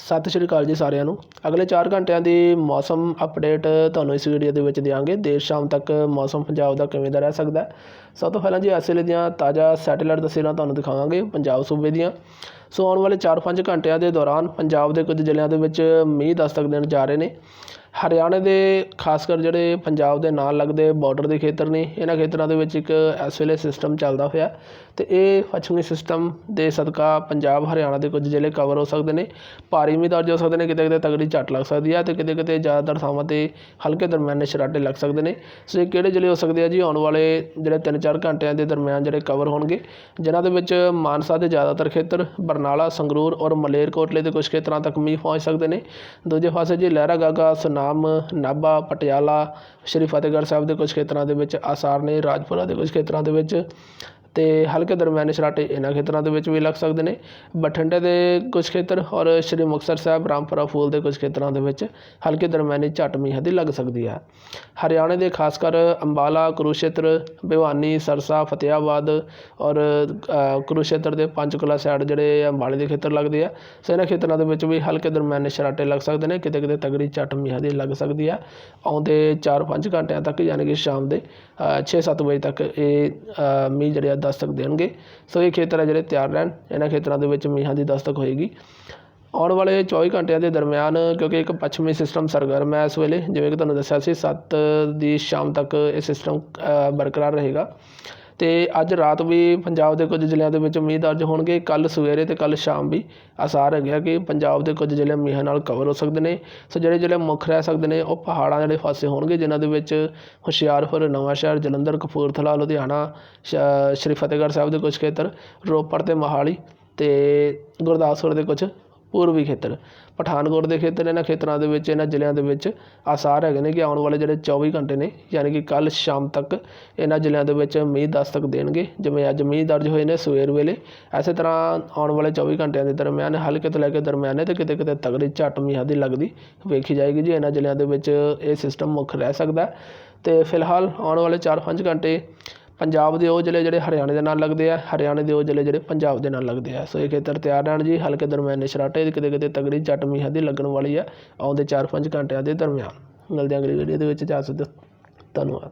ਸਤਿ ਸ਼੍ਰੀ ਅਕਾਲ ਜੀ ਸਾਰਿਆਂ ਨੂੰ। ਅਗਲੇ 4 ਘੰਟਿਆਂ ਦੀ ਮੌਸਮ ਅਪਡੇਟ ਤੁਹਾਨੂੰ ਇਸ ਵੀਡੀਓ ਦੇ ਵਿੱਚ ਦਿਆਂਗੇ। ਦੇਰ ਸ਼ਾਮ ਤੱਕ ਮੌਸਮ ਪੰਜਾਬ ਦਾ ਕਿਵੇਂ ਦਾ ਰਹਿ ਸਕਦਾ ਸਭ ਤੋਂ ਪਹਿਲਾਂ ਜੀ ਇਸ ਵੇਲੇ ਦੀਆਂ ਤਾਜ਼ਾ ਸੈਟੇਲਾਈਟ ਤਸਵੀਰਾਂ ਤੁਹਾਨੂੰ ਦਿਖਾਵਾਂਗੇ, ਪੰਜਾਬ ਸੂਬੇ ਦੀਆਂ। ਸੋ ਆਉਣ ਵਾਲੇ 4-5 ਘੰਟਿਆਂ ਦੇ ਦੌਰਾਨ ਪੰਜਾਬ ਦੇ ਕੁਝ ਜ਼ਿਲ੍ਹਿਆਂ ਦੇ ਵਿੱਚ ਮੀਂਹ ਦਸਤਕ ਦੇਣ ਜਾ ਰਹੇ ਨੇ। ਹਰਿਆਣੇ ਦੇ ਖਾਸ ਕਰ ਜਿਹੜੇ ਪੰਜਾਬ ਦੇ ਨਾਲ ਲੱਗਦੇ ਬਾਰਡਰ ਦੇ ਖੇਤਰ ਨੇ, ਇਹਨਾਂ ਖੇਤਰਾਂ ਦੇ ਵਿੱਚ ਇੱਕ ਇਸ ਵੇਲੇ ਸਿਸਟਮ ਚੱਲਦਾ ਹੋਇਆ। ਅਤੇ ਇਹ ਪੱਛਮੀ ਸਿਸਟਮ ਦੇ ਸਦਕਾ ਪੰਜਾਬ, ਹਰਿਆਣਾ ਦੇ ਕੁਝ ਜ਼ਿਲ੍ਹੇ ਕਵਰ ਹੋ ਸਕਦੇ ਨੇ। ਭਾਰੀ ਮੀਂਹ ਦਰਜ ਹੋ ਸਕਦੇ ਨੇ ਕਿਤੇ ਕਿਤੇ ਤਗੜੀ ਝੱਟ ਲੱਗ ਸਕਦੀ ਹੈ ਅਤੇ ਕਿਤੇ ਕਿਤੇ ਜ਼ਿਆਦਾਤਰ ਥਾਵਾਂ ਤੇ ਹਲਕੇ ਦਰਮਿਆਨੇ ਛਰਾਟੇ ਲੱਗ ਸਕਦੇ ਨੇ। ਸੋ ਇਹ ਕਿਹੜੇ ਜ਼ਿਲ੍ਹੇ ਹੋ ਸਕਦੇ ਆ ਜੀ? ਆਉਣ ਵਾਲੇ ਜਿਹੜੇ 3-4 ਘੰਟਿਆਂ ਦੇ ਦਰਮਿਆਨ ਜਿਹੜੇ ਕਵਰ ਹੋਣਗੇ, ਜਿਨ੍ਹਾਂ ਦੇ ਵਿੱਚ ਮਾਨਸਾ ਦੇ ਜ਼ਿਆਦਾਤਰ ਖੇਤਰ, ਬਰਨਾਲਾ, ਸੰਗਰੂਰ ਔਰ ਮਲੇਰਕੋਟਲੇ ਦੇ ਕੁਝ ਖੇਤਰਾਂ ਤੱਕ ਮੀਂਹ ਪਹੁੰਚ ਸਕਦੇ ਨੇ। ਦੂਜੇ ਪਾਸੇ ਜੀ ਲਹਿਰਾਗਾਗਾ ਗਾਗਾ ਸੁਨਾਮ ਨਾਭਾ ਪਟਿਆਲਾ, ਸ਼੍ਰੀ ਫਤਿਹਗੜ੍ਹ ਸਾਹਿਬ ਦੇ ਕੁਛ ਖੇਤਰਾਂ ਦੇ ਵਿੱਚ ਆਸਾਰ ਨੇ, ਰਾਜਪੁਰਾ ਦੇ ਕੁਛ ਖੇਤਰਾਂ ਦੇ ਵਿੱਚ। ਅਤੇ ਹਲਕੇ ਦਰਮਿਆਨੇ ਸਰਾਟੇ ਇਹਨਾਂ ਖੇਤਰਾਂ ਦੇ ਵਿੱਚ ਵੀ ਲੱਗ ਸਕਦੇ ਨੇ। ਬਠਿੰਡੇ ਦੇ ਕੁਝ ਖੇਤਰ ਔਰ ਸ਼੍ਰੀ ਮੁਕਤਸਰ ਸਾਹਿਬ, ਰਾਮਪੁਰਾ ਫੂਲ ਦੇ ਕੁਝ ਖੇਤਰਾਂ ਦੇ ਵਿੱਚ ਹਲਕੇ ਦਰਮਿਆਨੀ ਝੱਟ ਮੀਂਹ ਦੀ ਲੱਗ ਸਕਦੀ ਹੈ ਹਰਿਆਣੇ ਦੇ ਖਾਸ ਕਰ ਅੰਬਾਲਾ ਕੁਰੂਸ਼ੇਤਰ ਭਿਵਾਨੀ, ਸਰਸਾ ਫਤਿਆਬਾਦ ਔਰ ਕੁਰੂਸ਼ੇਤਰ ਦੇ ਪੰਚਕੁਲਾ ਸਾਈਡ ਜਿਹੜੇ ਅੰਬਾਲੇ ਦੇ ਖੇਤਰ ਲੱਗਦੇ ਆ, ਸੋ ਇਹਨਾਂ ਖੇਤਰਾਂ ਦੇ ਵਿੱਚ ਵੀ ਹਲਕੇ ਦਰਮਿਆਨੇ ਸਰਾਟੇ ਲੱਗ ਸਕਦੇ ਨੇ। ਕਿਤੇ ਕਿਤੇ ਤਗੜੀ ਝੱਟ ਮੀਂਹ ਦੀ ਲੱਗ ਸਕਦੀ ਹੈ ਆਉਂਦੇ 4-5 ਘੰਟਿਆਂ ਤੱਕ, ਯਾਨੀ ਕਿ ਸ਼ਾਮ ਦੇ 6-7 ਵਜੇ ਤੱਕ ਇਹ ਮੀਂਹ ਜਿਹੜੇ ਆ ਦਸਤਕ ਦੇਣਗੇ। ਸੋ ਇਹ ਖੇਤਰ ਹੈ ਜਿਹੜੇ ਤਿਆਰ ਰਹਿਣ। ਇਹਨਾਂ ਖੇਤਰਾਂ ਦੇ ਵਿੱਚ ਮੀਂਹਾਂ ਦੀ ਦਸਤਕ ਹੋਏਗੀ। ਆਉਣ ਵਾਲੇ 24 ਘੰਟਿਆਂ ਦੇ ਦਰਮਿਆਨ, ਕਿਉਂਕਿ ਇੱਕ ਪੱਛਮੀ ਸਿਸਟਮ ਸਰਗਰਮ ਹੈ ਇਸ ਵੇਲੇ, ਜਿਵੇਂ ਕਿ ਤੁਹਾਨੂੰ ਦੱਸਿਆ ਸੀ 7 ਦੀ ਸ਼ਾਮ ਤੱਕ ਇਹ ਸਿਸਟਮ ਬਰਕਰਾਰ ਰਹੇਗਾ। ਅਤੇ ਅੱਜ ਰਾਤ ਵੀ ਪੰਜਾਬ ਦੇ ਕੁਝ ਜ਼ਿਲ੍ਹਿਆਂ ਦੇ ਵਿੱਚ ਮੀਂਹ ਦਰਜ ਹੋਣਗੇ। ਕੱਲ੍ਹ ਸਵੇਰੇ ਅਤੇ ਕੱਲ੍ਹ ਸ਼ਾਮ ਵੀ ਆਸਾਰ ਹੈਗੇ ਆ ਕਿ ਪੰਜਾਬ ਦੇ ਕੁਝ ਜ਼ਿਲ੍ਹੇ ਮੀਂਹਾਂ ਨਾਲ ਕਵਰ ਹੋ ਸਕਦੇ ਨੇ। ਸੋ ਜਿਹੜੇ ਜ਼ਿਲ੍ਹੇ ਮੁੱਖ ਰਹਿ ਸਕਦੇ ਨੇ, ਉਹ ਪਹਾੜਾਂ ਜਿਹੜੇ ਪਾਸੇ ਹੋਣਗੇ, ਜਿਨ੍ਹਾਂ ਦੇ ਵਿੱਚ ਹੁਸ਼ਿਆਰਪੁਰ ਨਵਾਂਸ਼ਹਿਰ ਜਲੰਧਰ, ਕਪੂਰਥਲਾ, ਲੁਧਿਆਣਾ, ਸ਼- ਸ਼੍ਰੀ ਫਤਿਹਗੜ੍ਹ ਸਾਹਿਬ ਦੇ ਕੁਝ ਖੇਤਰ, ਰੋਪੜ ਅਤੇ ਮੋਹਾਲੀ ਅਤੇ ਗੁਰਦਾਸਪੁਰ ਦੇ ਕੁਝ ਪੂਰਬੀ ਖੇਤਰ। ਪਠਾਨਕੋਟ ਦੇ ਖੇਤਰ, ਇਹਨਾਂ ਖੇਤਰਾਂ ਦੇ ਵਿੱਚ, ਇਹਨਾਂ ਜ਼ਿਲ੍ਹਿਆਂ ਦੇ ਵਿੱਚ ਆਸਾਰ ਹੈਗੇ ਨੇ ਕਿ ਆਉਣ ਵਾਲੇ ਜਿਹੜੇ 24 ਘੰਟੇ ਨੇ, ਯਾਨੀ ਕਿ ਕੱਲ ਸ਼ਾਮ ਤੱਕ ਇਹਨਾਂ ਜ਼ਿਲ੍ਹਿਆਂ ਦੇ ਵਿੱਚ ਮੀਂਹ ਦਸਤਕ ਦੇਣਗੇ। ਜਿਵੇਂ ਅੱਜ ਮੀਂਹ ਦਰਜ ਹੋਏ ਨੇ ਸਵੇਰ ਵੇਲੇ। ਐਸੇ ਤਰ੍ਹਾਂ ਆਉਣ ਵਾਲੇ 24 ਘੰਟਿਆਂ ਦੇ ਦਰਮਿਆਨ ਹਲਕੇ ਤੋਂ ਲੈ ਕੇ ਦਰਮਿਆਨੇ ਤੇ ਕਿਤੇ ਕਿਤੇ ਤਗੜੀ ਝੱਟ ਮੀਂਹ ਦੀ ਲੱਗਦੀ ਵੇਖੀ ਜਾਏਗੀ ਜੀ। ਇਹਨਾਂ ਜ਼ਿਲ੍ਹਿਆਂ ਦੇ ਵਿੱਚ ਇਹ ਸਿਸਟਮ ਮੁੱਖ ਰਹਿ ਸਕਦਾ। ਹੈ ਤੇ ਫਿਲਹਾਲ ਆਉਣ ਵਾਲੇ 4-5 ਘੰਟੇ ਪੰਜਾਬ ਦੇ ਉਹ ਜ਼ਿਲ੍ਹੇ ਜਿਹੜੇ ਹਰਿਆਣੇ ਦੇ ਨਾਲ ਲੱਗਦੇ ਆ, ਹਰਿਆਣੇ ਦੇ ਉਹ ਜ਼ਿਲ੍ਹੇ ਜਿਹੜੇ ਪੰਜਾਬ ਦੇ ਨਾਲ ਲੱਗਦੇ ਆ। ਸੋ ਇਹ ਖੇਤਰ ਤਿਆਰ ਰਹਿਣ ਜੀ, ਹਲਕੇ ਦਰਮਿਆਨੇ ਸਰਾਟੇ ਦੀ ਕਿਤੇ ਕਿਤੇ ਤਗੜੀ ਜੱਟ ਮੀਂਹ ਦੀ ਲੱਗਣ ਵਾਲੀ ਆ ਆਉਂਦੇ 4-5 ਘੰਟਿਆਂ ਦੇ ਦਰਮਿਆਨ। ਮਿਲਦੇ ਹਾਂ ਅਗਲੀ ਵੀਡੀਓ ਦੇ ਵਿੱਚ ਜਾ ਸਕਦੇ ਧੰਨਵਾਦ।